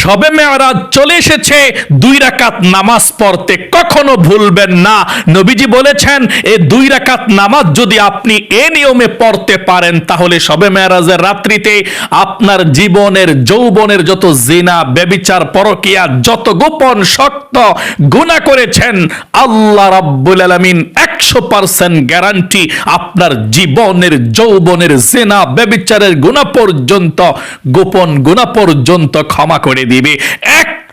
সবে মেয়ারাজ চলে এসেছে। দুই রাকাত নামাজ পড়তে কখনো ভুলবেন না। নবীজি বলেছেন এই দুই রাকাত নামাজ যদি আপনি এ নিয়মে পড়তে পারেন, তাহলে সবে মেয়ারাজের রাত্রিতে আপনার জীবনের, যৌবনের যত জিনা বেবিচার পরকিয়া, যত গোপন শক্ত গুণা করেছেন, আল্লাহ রাব্বুল আলামিন একশো পার্সেন্ট গ্যারান্টি আপনার জীবনের, যৌবনের জেনা বেবিচারের গুণা পর্যন্ত, গোপন গুণা পর্যন্ত ক্ষমা করে দিবে।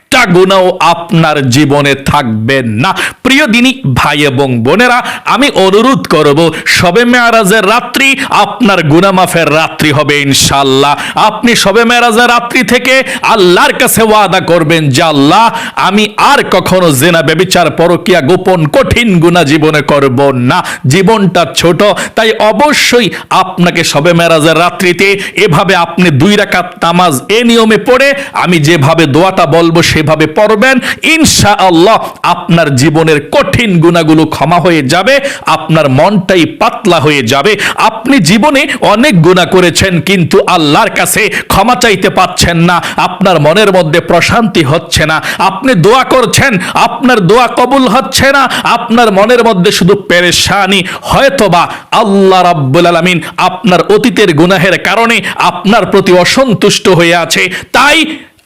একটা গুণাও আপনার জীবনে থাকবে না। প্রিয় দিনী, ভাই এবং বোনেরা, আমি অনুরোধ করব সবে মেয়ারাজের রাত্রি আপনার গুনামাফের রাত্রি হবে ইনশাল্লাহ আপনি সবে মেয়ারাজের রাত্রি থেকে আল্লাহর কাছে ওয়াদা করবেন যে, আল্লাহ, আমি আর কখনো জেনা বেবিচার পরকিয়া, গোপন, কঠিন গুণা জীবনে করব না। জীবনটা ছোট, তাই অবশ্যই আপনাকে সবে মেরাজের রাত্রিতে এভাবে আপনি দুই রাকাত নামাজ এ নিয়মে পড়ে আমি যেভাবে দোয়াটা বলব সেভাবে পড়বেন ইনশা আল্লাহ আপনার জীবনের কঠিন গুণাগুলো ক্ষমা হয়ে যাবে, আপনার মনটাই পাতলা হয়ে যাবে। আপনি জীবনে অনেক গুণা করেছেন, কিন্তু আল্লাহর কাছে ক্ষমা চাইতে পাচ্ছেন না, আপনার মনের মধ্যে প্রশান্তি হচ্ছে না। আপনি দোয়া করছেন, আপনার দোয়া কবুল হচ্ছে না, আপনার মনের মধ্যে শুধু পেরেশানি, হয়তোবা আল্লাহ রাব্বুল আলামিন আপনার অতীতের গুনাহের কারণে আপনার প্রতি অসন্তুষ্ট হয়ে আছে। তাই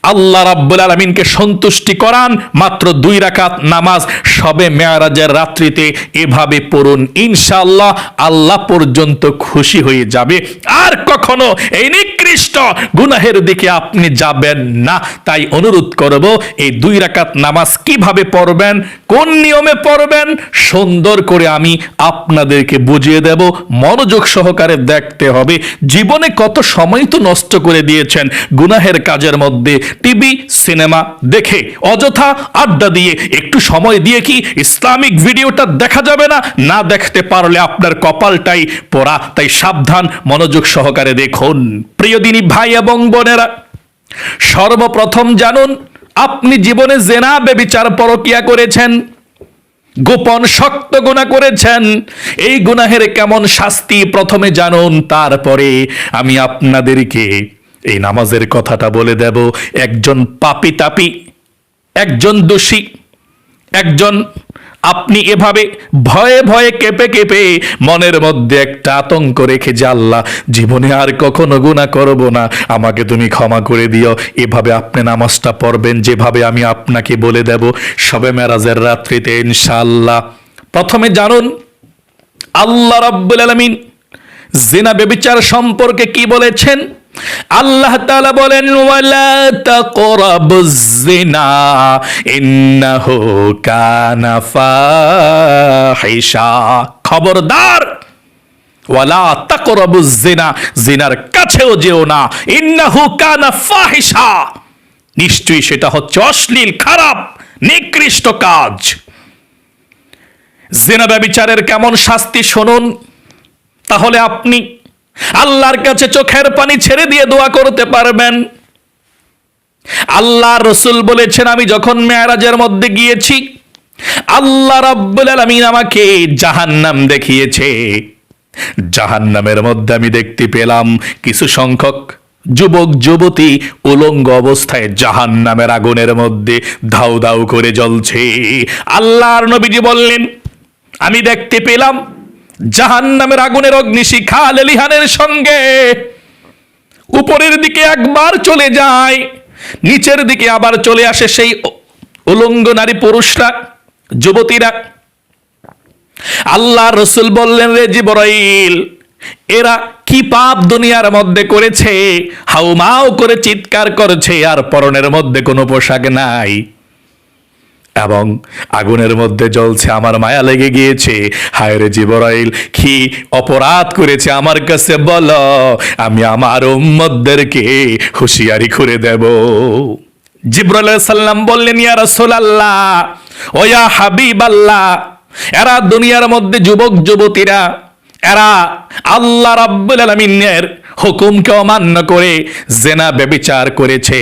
আল্লাহ রাব্বুল আলমিনকে সন্তুষ্টি করান, মাত্র দুই রাকাত নামাজ সবে মেয়ারাজের রাত্রিতে এভাবে পড়ুন। ইনশাআল্লাহ আল্লাহ পর্যন্ত খুশি হয়ে যাবে। আর কখনো এই নিকৃষ্ট গুনাহের দিকে আপনি যাবেন না। তাই অনুরোধ করব, এই দুই রাকাত নামাজ কীভাবে পড়বেন, কোন নিয়মে পড়বেন, সুন্দর করে আমি আপনাদেরকে বুঝিয়ে দেব। মনোযোগ সহকারে দেখতে হবে। জীবনে কত সময় তো নষ্ট করে দিয়েছেন। গুনাহের কাজের মধ্যে টিভি, সিনেমা দেখে, অযথা আড্ডা দিয়ে, একটু সময় দিয়ে কি ইসলামিক ভিডিওটা দেখা যাবে না? না দেখতে পারলে আপনার কপালটাই পড়া। তাই সাবধান, মনোযোগ সহকারে দেখুন। প্রিয় দিনী ভাই এবং বোনেরা, সর্বপ্রথম জানুন, আপনি জীবনে জেনা বেবিচার পরকিয়া করেছেন? গোপন, শক্ত গুণা করেছেন? এই গুনাহের কেমন শাস্তি? প্রথমে জানুন, তারপরে আমি আপনাদেরকে এই নামাজের কথাটা বলে দেব, একজন পাপি তাপি, একজন দোষী, একজন আপনি এভাবে ভয়ে ভয়ে কেঁপে কেঁপে মনের মধ্যে একটা আতঙ্ক রেখে যে, আল্লাহ, জীবনে আর কখনো গুণা করব না, আমাকে তুমি ক্ষমা করে দিও। এভাবে আপনি নামাজটা পড়বেন, যেভাবে আমি আপনাকে বলে দেব, সবে মেরাজের রাত্রিতে ইনশাআল্লাহ। প্রথমে জানুন, আল্লাহ রাব্বুল আলামিন জিনা বেবিচার সম্পর্কে কি বলেছেন? আল্লাহ তাআলা বলেন, ওয়ালা তাকরাবুজ জিনা ইন্নাহু কানা ফাহিশা। খবরদার, ওয়ালা তাকরাবুজ জিনা জিনার কাছেও যেও না, ইন্নাহু কানা ফাহিশা। নিশ্চয়ই সেটা হচ্ছে অশ্লীল, খারাপ, নিকৃষ্ট কাজ। জেনা ব্যবিচারের কেমন শাস্তি শুনুন, তাহলে আপনি আল্লাহর কাছে চোখের পানি ছেড়ে দিয়ে দোয়া করতে পারবেন। আল্লাহ রসুল বলেছেন, আমি যখন মেয়ারাজের মধ্যে গিয়েছি, আল্লাহ রাব্বুল আলামিন আমাকে জাহান্নাম দেখিয়েছে। জাহান্নামের মধ্যে আমি দেখতে পেলাম কিছু সংখ্যক যুবক, যুবতী উলঙ্গ অবস্থায় জাহান নামের আগুনের মধ্যে ধাউ ধাউ করে জ্বলছে। আল্লাহর নবীজি বললেন, আমি দেখতে পেলাম জাহান নামের আগুনের অগ্নিশিখা লেলিহানের সঙ্গে। উপরের দিকে একবার চলে যায়, নিচের দিকে আবার চলে আসে সেই উলঙ্গ নারী পুরুষরা, যুবতীরা। আল্লাহ রসুল বললেন, রে জিবরাইল, এরা কি পাপ দুনিয়ার মধ্যে করেছে? হাউমাও করে চিৎকার করেছে, আর পরনের মধ্যে কোনো পোশাক নাই। এবং আগুনের মধ্যে জ্বলছে, আমার মায়া লেগে গিয়েছে। হায় রে জিবরাইল, কি অপরাধ করেছে আমার কাছে বলো। আমি আমার উম্মতদেরকে হুঁশিয়ারি করে দেব। জিব্রাইল সাল্লাম বললেন, ইয়া রাসূলুল্লাহ, ও ইয়া হাবিবাল্লাহ, এরা দুনিয়ার মধ্যে যুবক, যুবতীরা, এরা আল্লাহ রাব্বুল আলামিনের হুকুমকে অমান্য করে জেনা ব্যভিচার করেছে।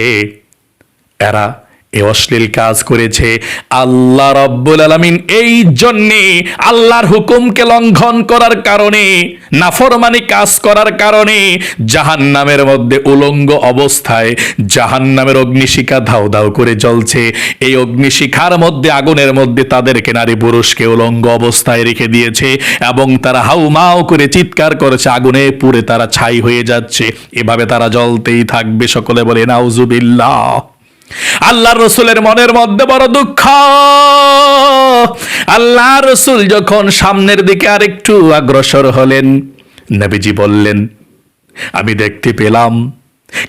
এরা এ অশ্লীল কাজ করেছে। আল্লাহ রব্বুল আলমিন এই জন্যে আল্লাহর হুকুমকে লঙ্ঘন করার কারণে, নাফরমানি কাজ করার কারণে জাহান নামের মধ্যে উলঙ্গ অবস্থায় জাহান নামের অগ্নিশিখা ধাও ধাও করে জ্বলছে। এই অগ্নিশিখার মধ্যে, আগুনের মধ্যে তাদেরকে নারী পুরুষকে উলঙ্গ অবস্থায় রেখে দিয়েছে এবং তারা হাউ মাও করে চিৎকার করেছে, আগুনে পুড়ে তারা ছাই হয়ে যাচ্ছে। এভাবে তারা জ্বলতেই থাকবে, সকলে বলে, নাউজুবিল্লাহ। আল্লাহ রসুলের মনের মধ্যে বড় দুঃখ। আল্লাহ রসুল যখন সামনের দিকে আরেকটু অগ্রসর হলেন, নবীজি বললেন, আমি দেখতে পেলাম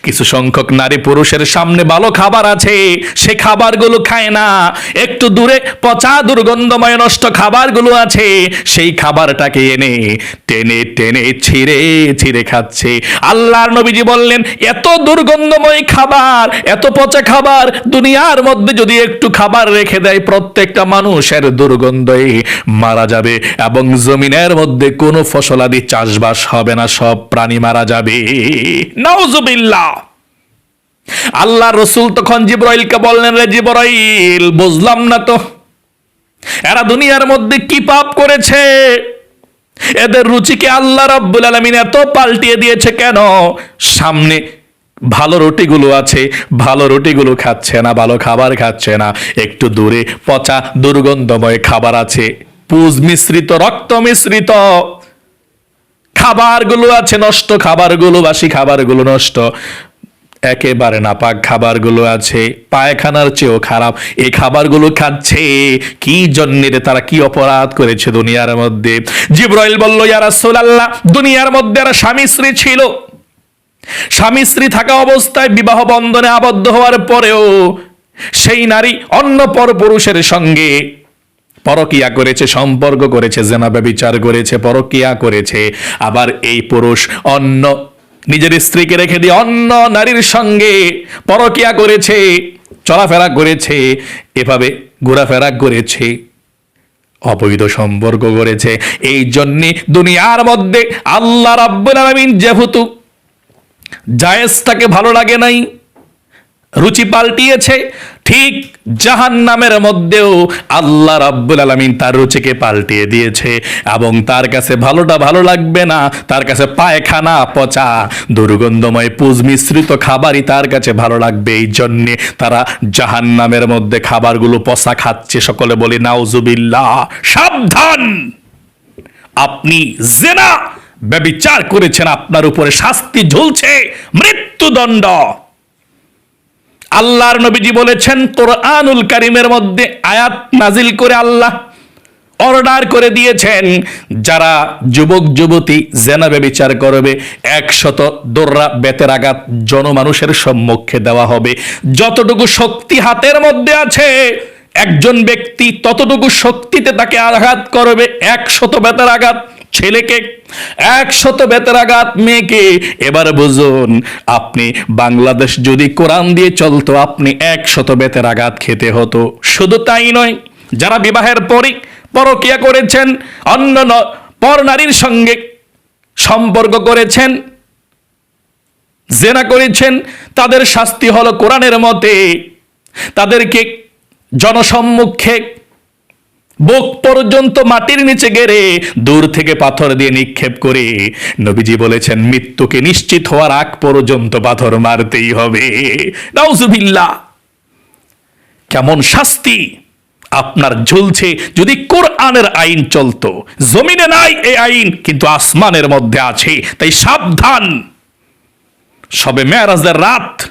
কিছু সংখ্যক নারী পুরুষের সামনে ভালো খাবার আছে, সে খাবারগুলো খায় না। একটু দূরে পচা দুর্গন্ধময় নষ্ট খাবারগুলো আছে, সেই খাবারটাকে এনে টেনে টেনে ছিঁড়ে ছিঁড়ে খাচ্ছে। আল্লাহর নবীজি বললেন, এত দুর্গন্ধময় খাবার, এত পচা খাবার দুনিয়ার মধ্যে যদি একটু খাবার রেখে দেয়, প্রত্যেকটা মানুষের দুর্গন্ধে মারা যাবে এবং জমিনের মধ্যে কোনো ফসলাদি চাষবাস হবে না, সব প্রাণী মারা যাবে। নাউজুবিল্লাহ আল্লাহ রসুল তখন জিব্রাইলকে বললেন, রে জিব্রাইল, বুঝলাম না তো, এরা দুনিয়ার মধ্যে কি পাপ করেছে? এদের রুচিকে আল্লাহ রাব্বুল আলামিন এত পাল্টিয়ে দিয়েছে কেন? সামনে ভালো রুটিগুলো আছে, ভালো রুটিগুলো খাচ্ছে না, ভালো খাবার খাচ্ছে না, একটু দূরে পচা দুর্গন্ধময় খাবার আছে, পুজ মিশ্রিত, রক্ত মিশ্রিত। খাবারগুলো আছে নষ্ট, খাবারগুলো, বাসি খাবারগুলো নষ্ট। একেবারে নাপাক খাবারগুলো আছে, পায়খানার চেয়েও খারাপ। এই খাবারগুলো খাচ্ছে, কি জন্যে তারা কি অপরাধ করেছে দুনিয়ার মধ্যে? জিব্রাইল বলল, ইয়া রাসূলুল্লাহ, দুনিয়ার মধ্যে আর স্বামী স্ত্রী ছিল। স্বামী স্ত্রী থাকা অবস্থায় বিবাহ বন্ধনে আবদ্ধ হওয়ার পরেও সেই নারী অন্য পর পুরুষের সঙ্গে পরকিয়া করেছে, সম্পর্ক করেছে জেনাবে বিচার করেছে, পরকিয়া করেছে। আবার এই পুরুষ অন্য নিজের স্ত্রীকে রেখে দিয়ে অন্য নারীর সঙ্গে পরকিয়া করেছে, চলাফেরা করেছে, এভাবে ঘোরাফেরা করেছে, অবৈধ সম্পর্ক করেছে। এই জন্যে দুনিয়ার মধ্যে আল্লাহ রাব্বুল আলামিন যেহেতু জায়েজ তাকে ভালো লাগে নাই, রুচি পাল্টিয়েছে ঠিক জাহান নামের মধ্যেও আল্লাহ রাব্বুল আলামিন তার রুচিকে পাল্টিয়ে দিয়েছে এবং তার কাছে ভালোটা ভালো লাগবে না, তার কাছে পায়খানা, পচা, দুর্গন্ধময় পুজ মিশ্রিত খাবারই তার কাছে ভালো লাগবে। এই জন্যে তারা জাহান নামের মধ্যে খাবারগুলো পচা খাচ্ছে। সকলে বলি, নাউজুবিল্লাহ, সাবধান! আপনি জেনা, ব্যবিচার করেছেন, আপনার উপরে শাস্তি ঝুলছে, মৃত্যুদণ্ড। আল্লাহর নবীজি বলেছেন, কোরআনুল কারিমের মধ্যে আয়াত নাজিল করে আল্লাহ অর্ডার করে দিয়েছেন। যারা যুবক, যুবতী জেনাবে বিচার করবে, একশত দোররা বেতের আঘাত জনমানুষের সম্মুখে দেওয়া হবে। যতটুকু শক্তি হাতের মধ্যে আছে, একজন ব্যক্তি ততটুকু শক্তিতে তাকে আঘাত করবে, একশত বেতের আঘাত ছেলেকে একশত আঘাত মেয়েকে, এবার বুঝুন, আপনি বাংলাদেশ যদি কোরআন দিয়ে চলতো, আপনি একশত বেতের আঘাত খেতে হতো। শুধু তাই নয়, যারা বিবাহের পরই পরকিয়া করেছেন, অন্য পর নারীর সঙ্গে সম্পর্ক করেছেন, জেনা করেছেন, তাদের শাস্তি হলো কোরআনের মতে, তাদেরকে জনসম্মুখে বুক পর্যন্ত মাটির নিচে গেড়ে দূর থেকে পাথর দিয়ে নিক্ষেপ করে। নবীজি বলেছেন, মৃত্যুকে নিশ্চিত হওয়ার আগ পর্যন্ত পাথর মারতেই হবে। নাউজুবিল্লাহ। কেমন শাস্তি আপনার ঝুলছে যদি কোরআনের আইন চলতো। জমিনে নাই এই আইন, কিন্তু আসমানের মধ্যে আছে। তাই সাবধান। সবে মেয়ারাজের রাত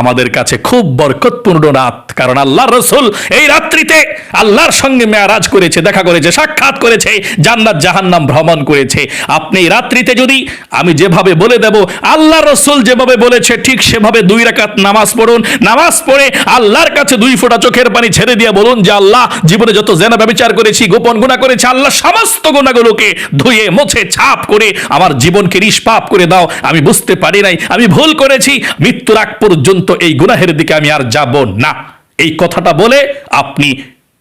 আমাদের কাছে খুব বরকতপূর্ণ রাত, কারণ আল্লাহ রসুল এই রাত্রিতে আল্লাহর সঙ্গে মেয়ারাজ করেছে, দেখা করেছে, সাক্ষাৎ করেছে, জান্নাত, জাহান্নাম ভ্রমণ করেছে। আপনি এই রাত্রিতে যদি, আমি যেভাবে বলে দেব আল্লাহ রসুল যেভাবে বলেছে, ঠিক সেভাবে দুই রাকাত নামাজ পড়ুন। নামাজ পড়ে আল্লাহর কাছে দুই ফোঁটা চোখের পানি ছেড়ে দিয়ে বলুন যে, আল্লাহ, জীবনে যত জেনা ব্যবচার করেছি, গোপন গুণা করেছি আল্লাহ সমস্ত গুণাগুলোকে ধুয়ে, মুছে, ছাপ করে আমার জীবনকে নিষ্পাপ করে দাও। আমি বুঝতে পারি নাই, আমি ভুল করেছি, মৃত্যুর আগ পর্যন্ত এই গুনাহের দিকে আমি আর যাব না। এই কথাটা বলে আপনি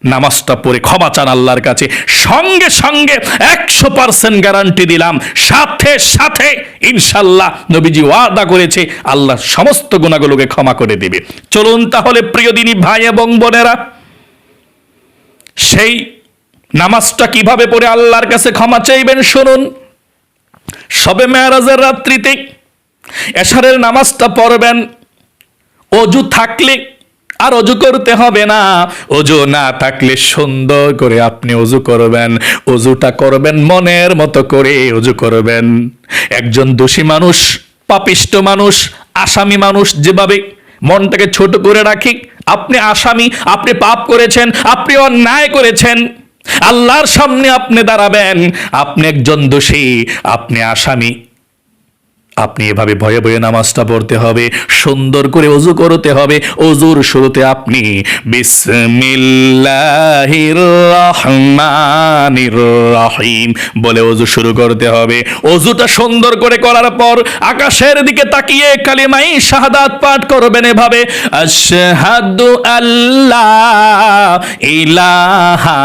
নামাজটা পড়ে ক্ষমা চান আল্লাহর কাছে। সঙ্গে সঙ্গে একশো পার্সেন্ট গ্যারান্টি দিলাম। সাথে সাথে ইনশাল্লাহ নবীজি ওয়াদা করেছে, আল্লাহ সমস্ত গুণাগুলোকে ক্ষমা করে দেবে। চলুন তাহলে প্রিয় দিনী ভাই এবং বোনেরা, সেই নামাজটা কীভাবে পড়ে আল্লাহর কাছে ক্ষমা চাইবেন শুনুন। সবে মেয়ারাজের রাত্রিতে এশারের নামাজটা পড়বেন। অজু থাকলে আর অজু করতে হবে না। অজু না থাকলে সুন্দর করে আপনি অজু করবেন। অজুটা করবেন মনের মতো করে অজু করবেন। একজন দোষী মানুষ, পাপিষ্ট মানুষ, আসামি মানুষ যেভাবে মনটাকে ছোট করে রাখি, আপনি আসামি, আপনি পাপ করেছেন, আপনি অন্যায় করেছেন, আল্লাহর সামনে আপনি দাঁড়াবেন। আপনি একজন দোষী, আপনি আসামি। আপনি এভাবে ভয়ে ভয়ে নামাজটা পড়তে হবে, সুন্দর করে অজু করতে হবে। অজুর শুরুতে আপনি বলে অজু শুরু করতে হবে। অজুটা সুন্দর করে করার পর আকাশের দিকে তাকিয়ে কালিমাই শাহাদাত পাঠ করবেন এভাবে আল্লাহ ইলাহা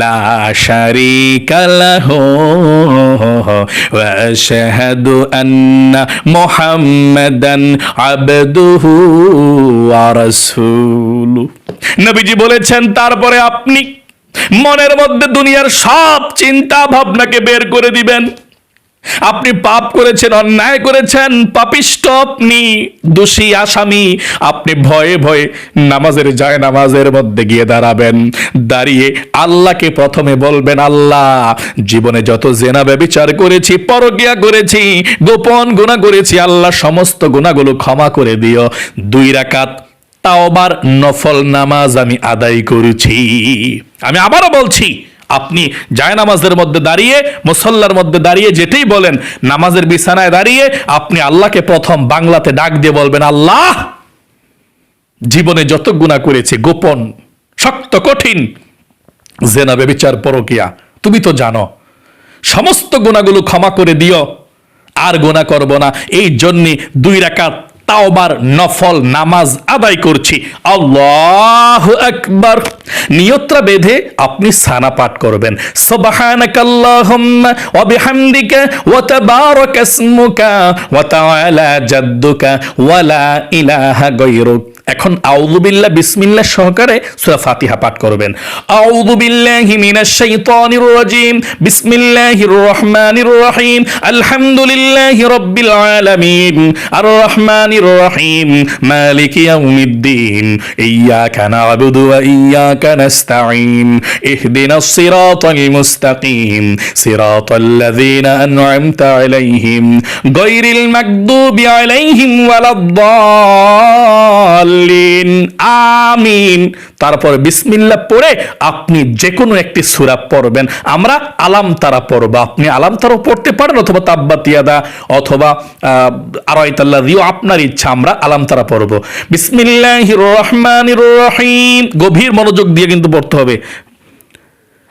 লা শারীকা له واشهد ان محمدا عبده ورسوله নবীজি বলেছেন তারপরে আপনি মনের মধ্যে দুনিয়ার সব চিন্তা ভাবনাকে বের করে দিবেন আপনি পাপ করেছেন, অন্যায় করেছেন পাপিষ্ট আপনি, দোষী আসামি। আপনি ভয়ে ভয়ে নামাজের যায় নামাজের মধ্যে গিয়ে দাঁড়াবেন। দাঁড়িয়ে আল্লাহকে প্রথমে বলবেন, আল্লাহ, জীবনে যত জেনা ব্যবিচার করেছি, পরকিয়া করেছি, গোপন গুণা করেছি, আল্লাহ সমস্ত গুণাগুলো ক্ষমা করে দিও। দুই রাকাত তাওবার নফল নামাজ আমি আদায় করেছি। আমি আবারও বলছি আপনি যায় নামাজের মধ্যে দাঁড়িয়ে, মুসল্লার মধ্যে দাঁড়িয়ে যেতেই বলেন, নামাজের বিছানায় দাঁড়িয়ে আপনি আল্লাহকে প্রথম বাংলাতে ডাক দিয়ে বলবেন, আল্লাহ, জীবনে যত গুণা করেছে, গোপন, শক্ত, কঠিন, জেনা বেবিচার পরকিয়া, তুমি তো জানো, সমস্ত গুণাগুলো ক্ষমা করে দিও, আর গোনা করব না। এই জন্যে দুই রাকাত তাওবার নফল নামাজ আদায় করছি। আল্লাহ আকবার। নিয়ত্রা বেঁধে আপনি সানা পাঠ করবেন। সুবহানাকাল্লাহুম্মা ওয়া বিহামদিকা ওয়া তাবারাকাসমুকা ওয়া তাআলা জাদ্দুকা ওয়া লা ইলাহা গায়রুক। এখন আউযু বিল্লাহ, বিসমিল্লাহ সহকারে সূরা ফাতিহা পাঠ করবেন। আউযু বিল্লাহি মিনাশ শাইতানির রাজিম, বিসমিল্লাহির রহমানির রহিম, আলহামদুলিল্লাহি রাব্বিল আলামিন আর রহমানির রহিম, মালিকি ইয়াউমিদ্দিন না'বুদু ওয়া ইহদিনাস সিরাতাল মুস্তাকিম, সিরাতাল লাযিনা আন'আমতা আলাইহিম, গায়রিল মাগদুবি আলাইহিম মুসল্লিন আমিন। তারপর বিসমিল্লা পড়ে আপনি যে কোনো একটি সুরা পড়বেন। আমরা আলাম তারা পড়ব। আপনি আলাম তারাও পড়তে পারেন অথবা তাব্বা তিয়াদা অথবা আরয়তাল্লা দিও আপনার ইচ্ছা, আমরা আলাম তারা পড়ব। বিসমিল্লাহ রহমান রহিম। গভীর মনোযোগ দিয়ে কিন্তু পড়তে হবে।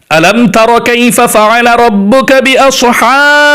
আলাম তারা কাইফা ফাআলা রাব্বুকা বিআসহাব।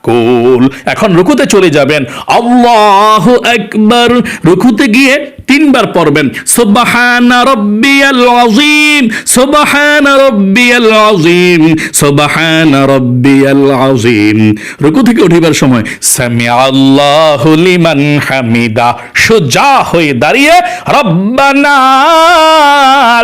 এখন রুকুতে চলে যাবেন। আল্লাহ আকবার। রুকুতে গিয়ে তিনবার পড়বেন। সুবহানা রাব্বিয়াল আযীম। সুবহানা রাব্বিয়াল আযীম। সুবহানা রাব্বিয়াল আযীম। রুকু থেকে উঠিবার সময় সামি আল্লাহু লিমান হামিদা। সোজা হয়ে দাঁড়িয়ে, রব্বানা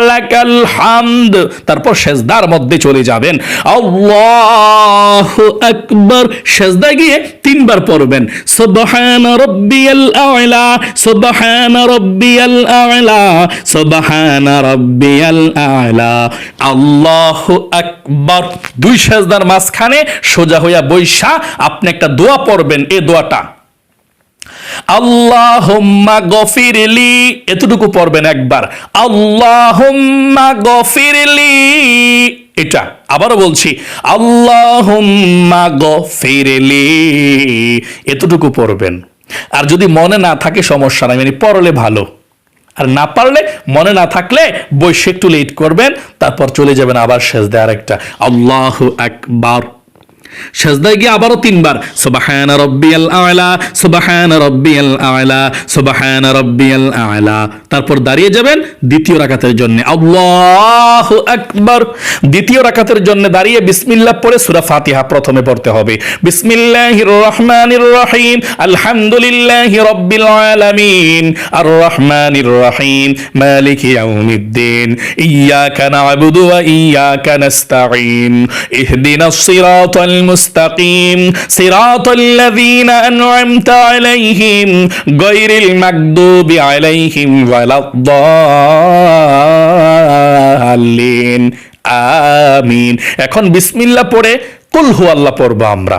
লাকাল হামদ। তারপর সেজদার মধ্যে চলে যাবেন। আল্লাহু আকবার। সেজদা গিয়ে তিনবার পড়বেন। সুবহানা রাব্বিয়াল আ'লা, সুবহানা রাব্বিয়াল আ'লা, সুবহানা রাব্বিয়াল আ'লা। আল্লাহু আকবার। দুই সেজদার মাঝখানে সোজা হইয়া বৈশা আপনি একটা দোয়া পড়বেন এই দোয়াটা। আল্লাহুম্মা গফিরলি, এতটুকু পড়বেন একবার। আল্লাহুম্মা গফিরলি এটা আবারও বলছি আল্লাহ এতটুকু পড়বেন। আর যদি মনে না থাকে সমস্যা নাই মানে পড়লে ভালো। আর না পারলে, মনে না থাকলে বৈশ্য একটু লেট করবেন, তারপর চলে যাবেন আবার শেষ দেয় আরেকটা। আল্লাহ একবার সেজদায় গিয়ে আবারও তিনবার, সুবাহান রব্বিয়াল আলা, সুবাহান রব্বিয়াল আলা, সুবাহান রব্বিয়াল আলা। তারপর দাঁড়িয়ে যাবেন দ্বিতীয় রাকাতের জন্য। আল্লাহু আকবার। দ্বিতীয় রাকাতের জন্য দাঁড়িয়ে বিসমিল্লাহ পড়ে সূরা ফাতিহা প্রথমে পড়তে হবে। বিসমিল্লাহির রহমানির রহিম। আলহামদুলিল্লাহি রাব্বিল আলামিন। আর রহমানির রহিম। মালিকি ইয়াউমিদ্দিন। ইয়াকা না'বুদু ওয়া ইয়াকা নাস্তাঈন। ইহদিনাস সিরাতাল মুস্তাকিম সিরাতাল লাযীনা আন'আমতা আলাইহিম গায়রিল মাগদুবি আলাইহিম ওয়ালাদ-দাল্লিন আমিন এখন বিসমিল্লাহ পড়ে, কুল হু আল্লাহ পড়ব আমরা।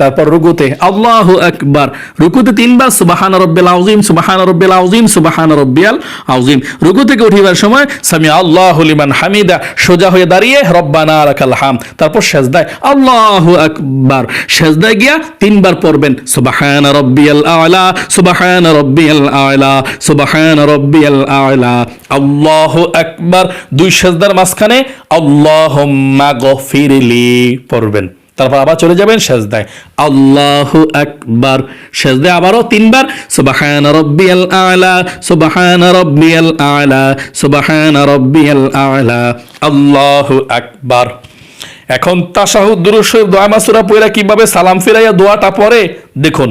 তারপর রুকুতে, আল্লাহু আকবার। রুকুতে তিনবার সুবাহান রব্বিল আউজিম সুবাহান রব্বিল আউজিম সুবাহান রব্বিয়াল আউজিম রুকু থেকে উঠিবার সময় সামি আল্লাহু লিমান হামিদা, সোজা হয়ে দাঁড়িয়ে রব্বানা রাকাল হাম তারপর সেজদায় আল্লাহু আকবার। সেজদায় গিয়া তিনবার পড়বেন, সুবাহান রব্বিয়াল আলা, সুবাহান রব্বিয়াল আলা, সুবাহান রব্বিয়াল আলা। আল্লাহু আকবার। দুই সেজদার মাঝখানে আল্লাহুম্মা গফিরলি পড়বেন। তারপর আবার চলে যাবেন সেজদায়। আল্লাহ আকবার। সেজদায় আবারও তিনবার, সুবাহান রব্বিয়াল আলা, সুবাহান রব্বিয়াল আলা, সুবাহান রব্বিয়াল আলা। আল্লাহ একবার এখন তাশাহুদ দুরুশ দোয়া মাসুরা পড়া কীভাবে সালাম ফিরাইয়া দোয়াটা পরে দেখুন।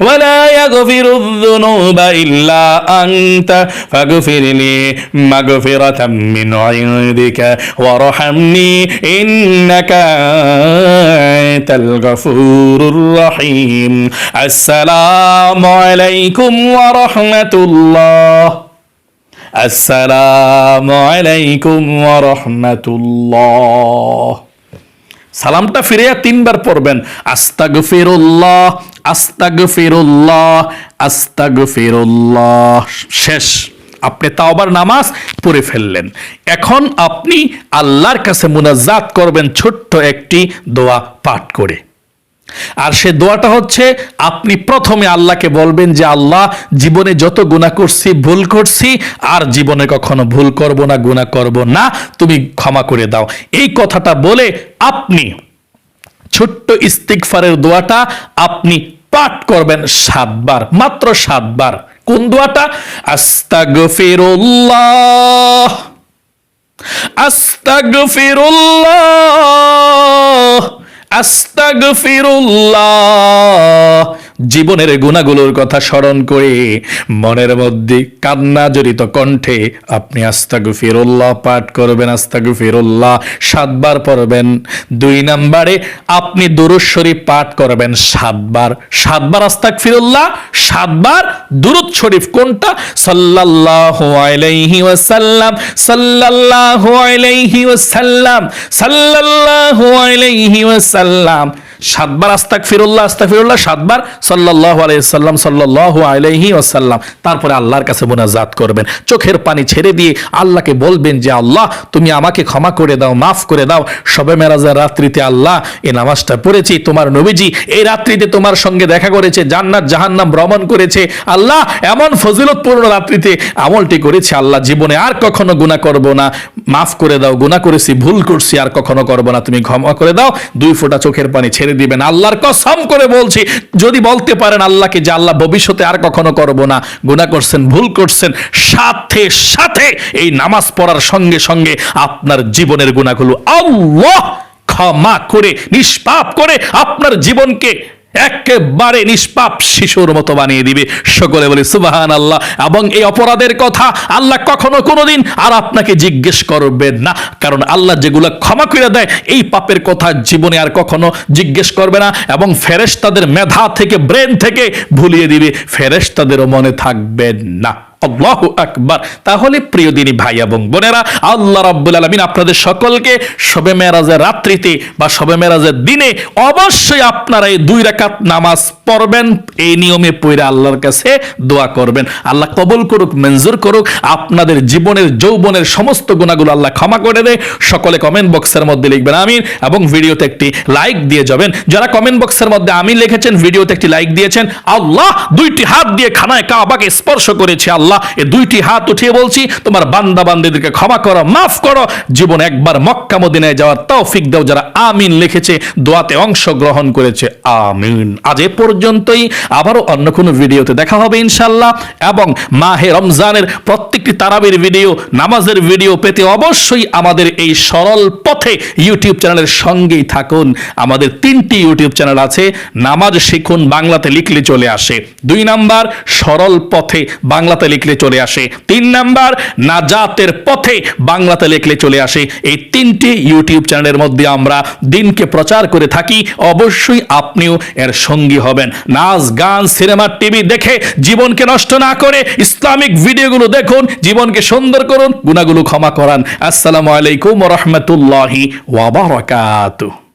ولا يغفر الذنوب إلا أنت فاغفر لي مغفرة من عندك وارحمني إنك أنت الغفور الرحيم السلام عليكم ورحمة الله السلام عليكم ورحمة الله সালামটা ফিরিয়া তিনবার পড়বেন আস্তাগ ফিরুল্লাহ আস্তাগ ফিরুল্লাহ আস্তাগ ফিরুল্লাহ শেষ। আপনি তাওবার নামাজ পড়ে ফেললেন। এখন আপনি আল্লাহর কাছে মুনাজাত করবেন ছোট্ট একটি দোয়া পাঠ করে। আর সে দোয়াটা হচ্ছে, আপনি প্রথমে আল্লাহকে বলবেন যে, আল্লাহ, জীবনে যত গুণা করছি, ভুল করছি, আর জীবনে কখনো ভুল করব না গুণা করব না, তুমি ক্ষমা করে দাও। এই কথাটা বলে আপনি ছোট্ট ইস্তিকফারের দোয়াটা আপনি পাঠ করবেন সাতবার মাত্র সাতবার। কোন দোয়াটা? আস্তাগফিরুল্লাহ। আস্তাগফিরুল্লাহ। আস্তাগফিরুল্লাহ। জীবনের গুণাগুলোর কথা স্মরণ করে মনের মধ্যে কান্না জড়িত কণ্ঠে আপনি আস্তাগফিরুল্লাহ পাঠ করবেন, আস্তাগফিরুল্লাহ সাতবার পড়বেন। দুই নাম্বারে আপনি দুরুদ শরীফ পাঠ করবেন সাতবার। সাতবার আস্তাগফিরুল্লাহ, সাতবার দুরুদ শরীফ কোনটা? সাল্লাল্লাহু আলাইহি ওয়াসাল্লাম, সাল্লাল্লাহু আলাইহি ওয়াসাল্লাম, সাল্লাল্লাহু আলাইহি ওয়াসাল্লাম। সাতবার আস্তাক ফিরুল্লাহ আস্তাক ফিরুল্লাহ সাতবার সাল্লাহ আলাইসাল্লাম সাল্লাহ আলাইহি ওসাল্লাম তারপরে আল্লাহর কাছে মোনাজাত করবেন। চোখের পানি ছেড়ে দিয়ে আল্লাহকে বলবেন যে, আল্লাহ, তুমি আমাকে ক্ষমা করে দাও, মাফ করে দাও। সবে মেরাজার রাত্রিতে আল্লাহ, এই নামাজটা পড়েছি। তোমার নবীজি এই রাত্রিতে তোমার সঙ্গে দেখা করেছে, জান্নাত, জাহান্নাম ভ্রমণ করেছে। আল্লাহ, এমন ফজিলতপূর্ণ রাত্রিতে আমলটি করেছে। আল্লাহ জীবনে আর কখনো গুণা করব না। মাফ করে দাও গুণা করেছি, ভুল করছি, আর কখনো করব না। তুমি ক্ষমা করে দাও। দুই ফোঁটা চোখের পানি ছেড়ে দিবেন। আল্লাহর কসম করে বলছি, যদি বলতে পারেন আল্লাহকে যে আল্লাহ ভবিষ্যতে আর কখনো করব না গুণা করছেন, ভুল করছেন, সাথে সাথে এই নামাজ পড়ার সঙ্গে সঙ্গে আপনার জীবনের গুণাগুলো আল্লাহ ক্ষমা করে, নিষ্পাপ করে আপনার জীবনকে একেবারে নিষ্পাপ শিশুর মতো বানিয়ে দিবে। সকলে বলে সুবাহান আল্লাহ এবং এই অপরাধের কথা আল্লাহ কখনো কোনোদিন আর আপনাকে জিজ্ঞেস করবেন না। কারণ আল্লাহ যেগুলো ক্ষমা করে দেয়, এই পাপের কথা জীবনে আর কখনো জিজ্ঞেস করবে না এবং ফেরেশ তাদের মেধা থেকে, ব্রেন থেকে ভুলিয়ে দিবে। ফেরেশ তাদেরও মনে থাকবেন না। আল্লাহ আকবার। তাহলে প্রিয় দিনী ভাই এবং বোনেরা, আল্লাহ রাব্বুল আলামিন আপনাদের সকলকে শবে মেরাজের রাত্রিতে বা শবে মেরাজের দিনে অবশ্যই আপনারা এই দুই রাকাত নামাজ পড়বেন, এই নিয়মে পড়ে আল্লাহর কাছে দোয়া করবেন। আল্লাহ কবুল করুক, মঞ্জুর করুক, আপনাদের জীবনের, যৌবনের সমস্ত গুণাগুলো আল্লাহ ক্ষমা করে দেয় সকলে কমেন্ট বক্সের মধ্যে লিখবেন আমিন এবং ভিডিওতে একটি লাইক দিয়ে যাবেন। যারা কমেন্ট বক্সের মধ্যে আমি লিখেছেন, ভিডিওতে একটি লাইক দিয়েছেন, আল্লাহ দুইটি হাত দিয়ে খানায় কাবাকে স্পর্শ করেছে, আল্লাহ এ দুইটি হাত উঠিয়ে বলছি, তোমার বান্দা বান্দিদেরকে ক্ষমা করো, মাফ করো, জীবন একবার মক্কা মদিনায় যাওয়ার তৌফিক দাও যারা আমিন লিখেছে, দোয়াতে অংশগ্রহণ করেছে, আমিন। আজ এ পর্যন্তই, আবারও অন্য কোনো ভিডিওতে দেখা হবে ইনশাল্লাহ এবং মাহে রমজানের প্রত্যেকটি তারাবির ভিডিও, নামাজের ভিডিও পেতে অবশ্যই আমাদের এই সরল পথে ইউটিউব চ্যানেলের সঙ্গেই থাকুন। আমাদের তিনটি ইউটিউব চ্যানেল আছে, নামাজ শিখুন, বাংলাতে লিখলে চলে আসে। দুই নাম্বার, সরল পথে বাংলাতে লিখলে চলে আসে তিন নাম্বার, নাজাতের পথে বাংলাতে লিখলে চলে আসে। এই তিনটি ইউটিউব চ্যানেলের মধ্যে আমরা দিনকে প্রচার করে থাকি। অবশ্যই আপনিও এর সঙ্গী হবেন। নাচ, গান, সিনেমা, টিভি দেখে জীবনকে নষ্ট না করে ইসলামিক ভিডিওগুলো দেখুন, জীবনকে সুন্দর করুন, গুণাগুলো ক্ষমা করান। আসসালামু আলাইকুম রহমতুল্লাহি ওয়াবারাকাতুহু